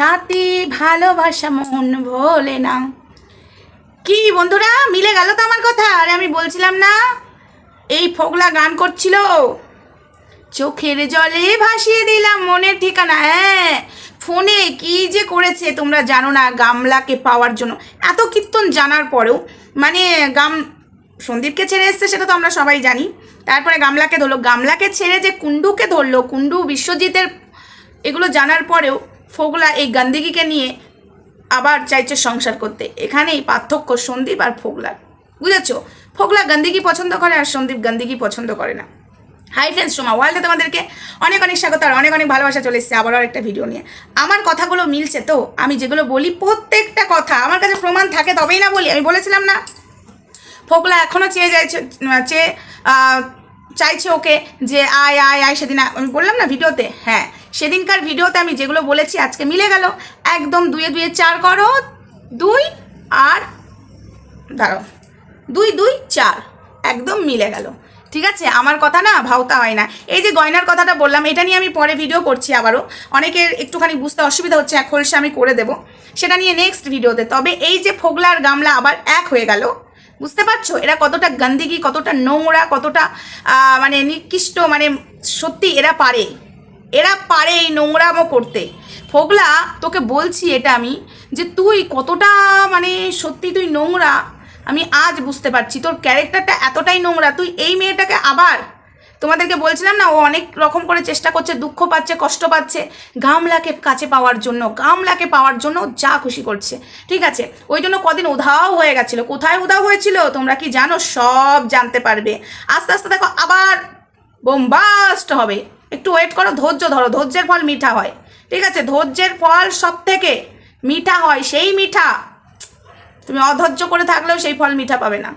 সাথী ভালোবাসা মন ভোলে না। কি বন্ধুরা, মিলে গেল তো আমার কথা? আরে আমি বলছিলাম না, এই ফোগলা গান করছিল। চোখের জলে ভাসিয়ে দিলাম মনের ঠিকানা। হ্যাঁ ফোনে কি যে করেছে তোমরা জানো না, গামলাকে পাওয়ার জন্য। এত কীর্তন জানার পরেও মানে গাম, সন্দীপকে ছেড়ে এসছে সেটা তো আমরা সবাই জানি। তারপরে গামলাকে ধরলো। গামলাকে ছেড়ে যে কুন্ডুকে ধরলো কুন্ডু বিশ্বজিতের এগুলো জানার পরেও ফোগলা এই গান্দিগিকে নিয়ে আবার চাইছে সংসার করতে। এখানেই পার্থক্য সন্দীপ আর ফোগলার। বুঝেছ? ফোগলা গান্দিগি পছন্দ করে আর সন্দীপ গান্দিগি পছন্দ করে না। হাই ফ্রেন্ডস সোমা ওয়ার্ল্ডে তোমাদেরকে অনেক অনেক স্বাগত আর অনেক অনেক ভালোবাসা চলে এসেছে আবারও একটা ভিডিও নিয়ে। আমার কথাগুলো মিলছে তো? আমি যেগুলো বলি প্রত্যেকটা কথা, আমার কাছে প্রমাণ থাকে তবেই না বলি, আমি বলেছিলাম না। ফোকলা এখনও চেয়ে যাইছে, চেয়ে চাইছে ওকে যে আয় আয় আয় সেদিন আমি বললাম না ভিডিওতে হ্যাঁ। সেদিনকার ভিডিওতে আমি যেগুলো বলেছি আজকে মিলে গেল। একদম দুয়ে দুয়ে চার করো। দুই আর দাঁড়াও। দুই দুই চার। একদম মিলে গেল। ঠিক আছে? আমার কথা না ভাওতা হয় না। এই যে গয়নার কথাটা বললাম, এটা নিয়ে আমি পরে ভিডিও করছি আবারও। অনেকের একটুখানি বুঝতে অসুবিধা হচ্ছে, এক খোলসে আমি করে দেব। সেটা নিয়ে নেক্সট ভিডিওতে তবে এই যে ফোগলার গামলা আবার এক হয়ে গেল। বুঝতে পারছ? এরা কতটা গন্দিগি, কতটা নোংরা, কতটা মানে নিকৃষ্ট মানে সত্যি এরা পারে। এরা পারে এই নোংরামো করতে। ফোগলা, তোকে বলছি এটা আমি, যে তুই কতটা মানে সত্যি তুই নোংরা, আমি আজ বুঝতে পারছি। তোর ক্যারেক্টারটা এতটাই নোংরা, তুই এই মেয়েটাকে আবার, তোমাদেরকে বলছিলাম না, ও অনেক রকম করে চেষ্টা করছে, দুঃখ পাচ্ছে, কষ্ট পাচ্ছে, গামলাকে কাছে পাওয়ার জন্য, গামলাকে পাওয়ার জন্য যা খুশি করছে। ঠিক আছে, ওই জন্য কদিন উধাও হয়ে গেছিল। কোথায় উধাও হয়েছিল? তোমরা কি জানো? সব জানতে পারবে। আস্তে আস্তে দেখো, আবার বোমবাস্ট হবে। একটু ওয়েট করো, ধৈর্য ধরো, ধৈর্যের ফল মিঠা হয়। ঠিক আছে? ধৈর্যের ফল সব থেকে মিঠা হয় সেই মিঠা। তুমি অধৈর্য করে থাকলেও সেই ফল মিঠা পাবে না।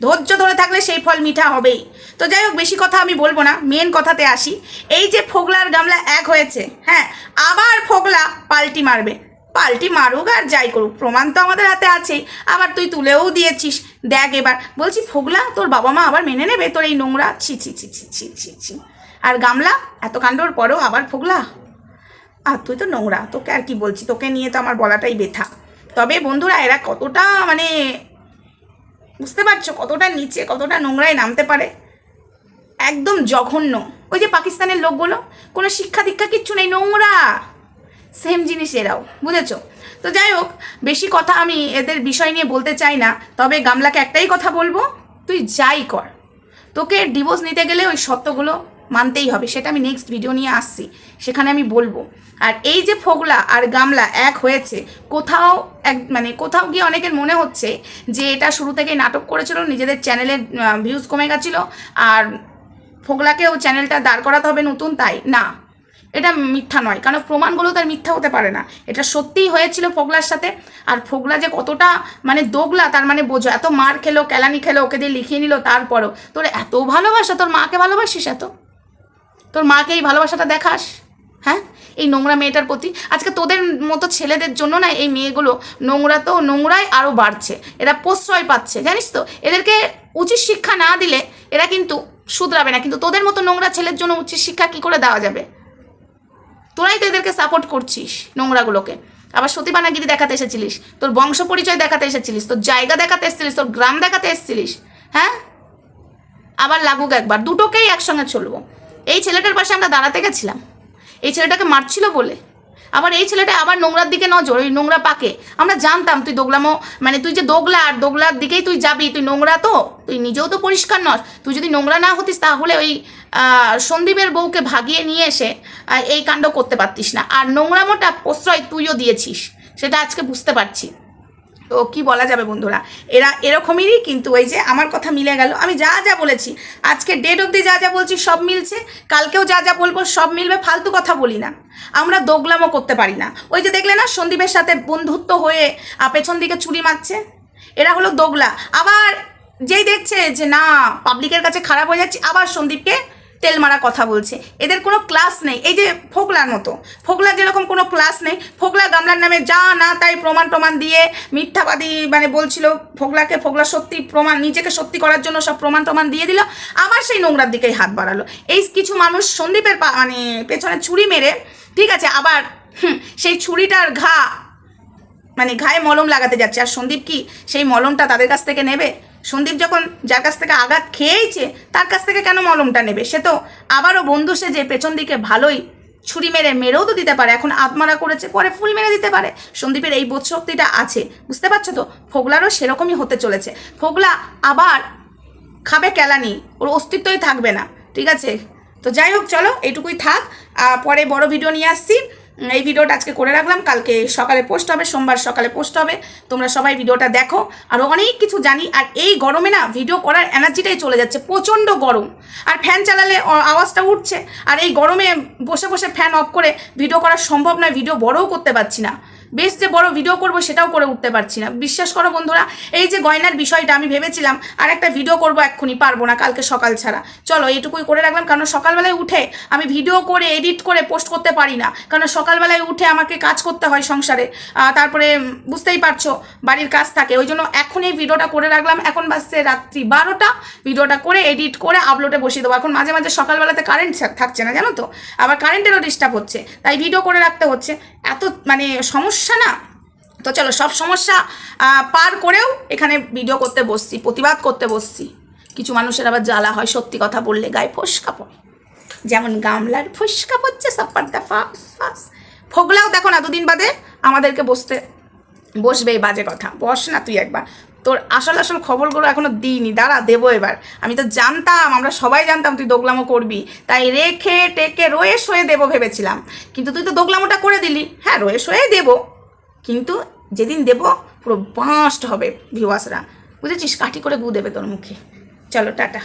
ধৈর্য ধরে থাকলে সেই ফল মিঠা হবেই। তো যাই হোক, বেশি কথা আমি বলব না মেন কথাতে আসি। এই যে ফোগলার গামলা এক হয়েছে হ্যাঁ আবার ফোগলা পাল্টি মারবে। পাল্টি মারুক আর যাই করুক, প্রমাণ তো আমাদের হাতে আছেই। আবার তুই তুলেও দিয়েছিস। দেখ এবার, বলছি, ফোগলা, তোর বাবা মা আবার মেনে নেবে তোর এই নোংরা? ছি ছি ছি ছি ছি ছি ছি। আর গামলা, এত কাণ্ডর পরেও আবার ফোগলা? আর তুই তো নোংরা, তোকে আর কি বলছি? তোকে নিয়ে তো আমার বলাটাই বেথা তবে বন্ধুরা, এরা কতটা মানে বুঝতে পারছ, কতটা নিচে, কতটা নোংরায় নামতে পারে? একদম জঘন্য। ওই যে পাকিস্তানের লোকগুলো, কোনো শিক্ষা দীক্ষা কিচ্ছু নেই, নোংরা। সেম জিনিস এরাও, বুঝেছ? তো যাই হোক, বেশি কথা আমি এদের বিষয় নিয়ে বলতে চাই না, তবে গামলাকে একটাই কথা বলব, তুই যাই কর। তোকে ডিভোর্স নিতে গেলে ওই সত্যগুলো মানতেই হবে, সেটা আমি নেক্সট ভিডিও নিয়ে আসছি, সেখানে আমি বলব। আর এই যে ফোগলা আর গামলা এক হয়েছে, কোথাও এক মানে কোথাও গিয়ে অনেকের মনে হচ্ছে যে এটা শুরু থেকেই নাটক করেছিল, নিজেদের চ্যানেলের ভিউজ কমে গেছিল, আর ফোগলাকেও চ্যানেলটা দাঁড় করাতে হবে নতুন, তাই না? এটা মিথ্যা নয়, কারণ প্রমাণগুলো তার মিথ্যা হতে পারে না। এটা সত্যিই হয়েছিল ফোগলার সাথে, আর ফোগলা যে কতটা মানে দোগলা, তার মানে বোঝো, এত মার খেলো, কেলানি খেলো, ওকে দিয়ে লিখিয়ে নিল, তারপরও। তোর এত ভালোবাসা, তোর মাকে ভালোবাসিস এত? তোর মাকে এই ভালোবাসাটা দেখাস? হ্যাঁ? এই নোংরা মেয়েটার প্রতি। আজকে তোদের মতো ছেলেদের জন্য না এই মেয়েগুলো নোংরা তো নোংরাই আরও বাড়ছে। এরা প্রশ্রয় পাচ্ছে, জানিস তো? এদেরকে উচিত শিক্ষা না দিলে এরা কিন্তু শুধরাবে না। কিন্তু তোদের মতো নোংরা ছেলের জন্য উচিত শিক্ষা কি করে দেওয়া যাবে? তোরাই তো এদেরকে সাপোর্ট করছিস নোংরাগুলোকে। আবার সতীবানাগিরি দেখাতে এসেছিলিস, তোর বংশ পরিচয় দেখাতে এসেছিলিস, তোর জায়গা দেখাতে এসেছিলিস, তোর গ্রাম দেখাতে এসেছিলিস হ্যাঁ? আবার লাগুক একবার, দুটোকেই একসঙ্গে চলবো। এই ছেলেটার পাশে আমরা দাঁড়াতে গেছিলাম। এই ছেলেটাকে মারছিল বলে। আবার এই ছেলেটা আবার নোংরার দিকে নজর, ওই নোংরা পাকে। আমরা জানতাম তুই দোগলামো মানে তুই যে দোগলা, আর দোগলার দিকেই তুই যাবি, তুই নোংরা তো, তুই নিজেও তো পরিষ্কার নস। তুই যদি নোংরা না হতিস তাহলে ওই সন্দীপের বউকে ভাগিয়ে নিয়ে এসে এই কাণ্ড করতে পারতিস না। আর নোংরামোটা প্রশ্রয় তুইও দিয়েছিস, সেটা আজকে বুঝতে পারছি। তো কি বলা যাবে বন্ধুরা? এরা এরকমেরই কিন্তু ওই যে আমার কথা মিলে গেল। আমি যা যা বলেছি, আজকে ডেট অবধি যা যা বলছি সব মিলছে। কালকেও যা যা বলব সব মিলবে, ফালতু কথা বলি না। আমরা দোগলামও করতে পারি না। ওই যে দেখলে না, সন্দীপের সাথে বন্ধুত্ব হয়ে পেছন দিকে চুরি মারছে? এরা হলো দোগলা। আবার যেই দেখছে যে না পাবলিকের কাছে খারাপ হয়ে যাচ্ছে, আবার সন্দীপকে তেল মারা কথা বলছে। এদের কোনো ক্লাস নেই। এই যে ফোকলার মতো। ফোকলার যেরকম কোনো ক্লাস নেই, ফোকলা গামলার নামে যা না তাই প্রমাণ প্রমাণ দিয়ে মিথ্যাবাদী মানে বলছিল, ফোকলাকে, ফোকলা সত্যি প্রমাণ, নিজেকে সত্যি করার জন্য সব প্রমাণ প্রমাণ দিয়ে দিল। আবার সেই নোংরার দিকেই হাত বাড়ালো। এই কিছু মানুষ সন্দীপের মানে পেছনে ছুরি মেরে, ঠিক আছে, আবার সেই ছুরিটার ঘা মানে ঘায়ে মলম লাগাতে যাচ্ছে। আর সন্দীপ কি সেই মলমটা তাদের কাছ থেকে নেবে? সন্দীপ যখন যার কাছ থেকে আঘাত খেয়েইছে, তার কাছ থেকে কেন মলমটা নেবে? সে তো আবারও বন্ধু সে যে পেছন দিকে ভালোই ছুরি মেরে মেরেও তো দিতে পারে, এখন আত্মারা করেছে, পরে ফুল মেরে দিতে পারে। সন্দীপের এই বোধ শক্তিটা আছে, বুঝতে পারছ তো? ফোগলারও সেরকমই হতে চলেছে। ফোগলা আবার খাবে কেলানি, ওর অস্তিত্বই থাকবে না, ঠিক আছে? তো যাই হোক, চলো এটুকুই থাক। পরে বড় ভিডিও নিয়ে আসছি। এই ভিডিওটা আজকে করে রাখলাম। কালকে সকালে পোস্ট হবে, সোমবার সকালে পোস্ট হবে। তোমরা সবাই ভিডিওটা দেখো। আর অনেক কিছু জানি। আর এই গরমে না ভিডিও করার এনার্জিটাই চলে যাচ্ছে। প্রচণ্ড গরম। আর ফ্যান চালালে আওয়াজটা উঠছে। আর এই গরমে বসে বসে ফ্যান অফ করে ভিডিও করা সম্ভব নয়। ভিডিও বড়ও করতে পারছি না। বেশ যে বড় ভিডিও করব সেটাও করে উঠতে পারছি না। বিশ্বাস করো বন্ধুরা, এই যে গয়নার বিষয়টা আমি ভেবেছিলাম, আর একটা ভিডিও করব এক্ষুনি, পারব না কালকে সকাল ছাড়া। চলো, এইটুকুই করে রাখলাম, কারণ সকালবেলায় উঠে আমি ভিডিও করে এডিট করে পোস্ট করতে পারি না। কারণ সকালবেলায় উঠে আমাকে কাজ করতে হয় সংসারে। তারপরে বুঝতেই পারছ, বাড়ির কাজ থাকে। ওই জন্য এখন এই ভিডিওটা করে রাখলাম। এখন বাজছে রাত্রি বারোটা। ভিডিওটা করে এডিট করে আপলোডে বসিয়ে দেবো। এখন মাঝে মাঝে সকালবেলাতে কারেন্ট থাকছে না, জানো তো? আবার কারেন্টেরও ডিস্টার্ব হচ্ছে। তাই ভিডিও করে রাখতে হচ্ছে। এত মানে সমস্যা না? তো চলো, সব সমস্যা পার করেও এখানে ভিডিও করতে বসছি, প্রতিবাদ করতে বসছি। কিছু মানুষের আবার জ্বালা হয়, সত্যি কথা বললে গায়ে ফসকা পড়ে। যেমন গামলার ফসকা পড়ছে ফাস ফাঁস ফাঁস ফোগলাও দেখো না, দুদিন বাদে আমাদেরকে বসতে, বসবে এই বাজে কথা। বস না তুই একবার। তোর আসল আসল খবরগুলো এখনও দিইনি। দাঁড়া, দেবো এবার। আমি তো জানতাম, আমরা সবাই জানতাম তুই দোগলামো করবি। তাই রেখে টেকে রয়ে শোয়ে দেবো ভেবেছিলাম। কিন্তু তুই তো দোগলামোটা করে দিলি। হ্যাঁ রয়ে শোয়ে দেবো। কিন্তু যেদিন দেবো, পুরো বাঁশ হবে ভিওয়াসরা বুঝেছিস? কাঠি করে গু দেবে তোর মুখে। চলো, টাটা।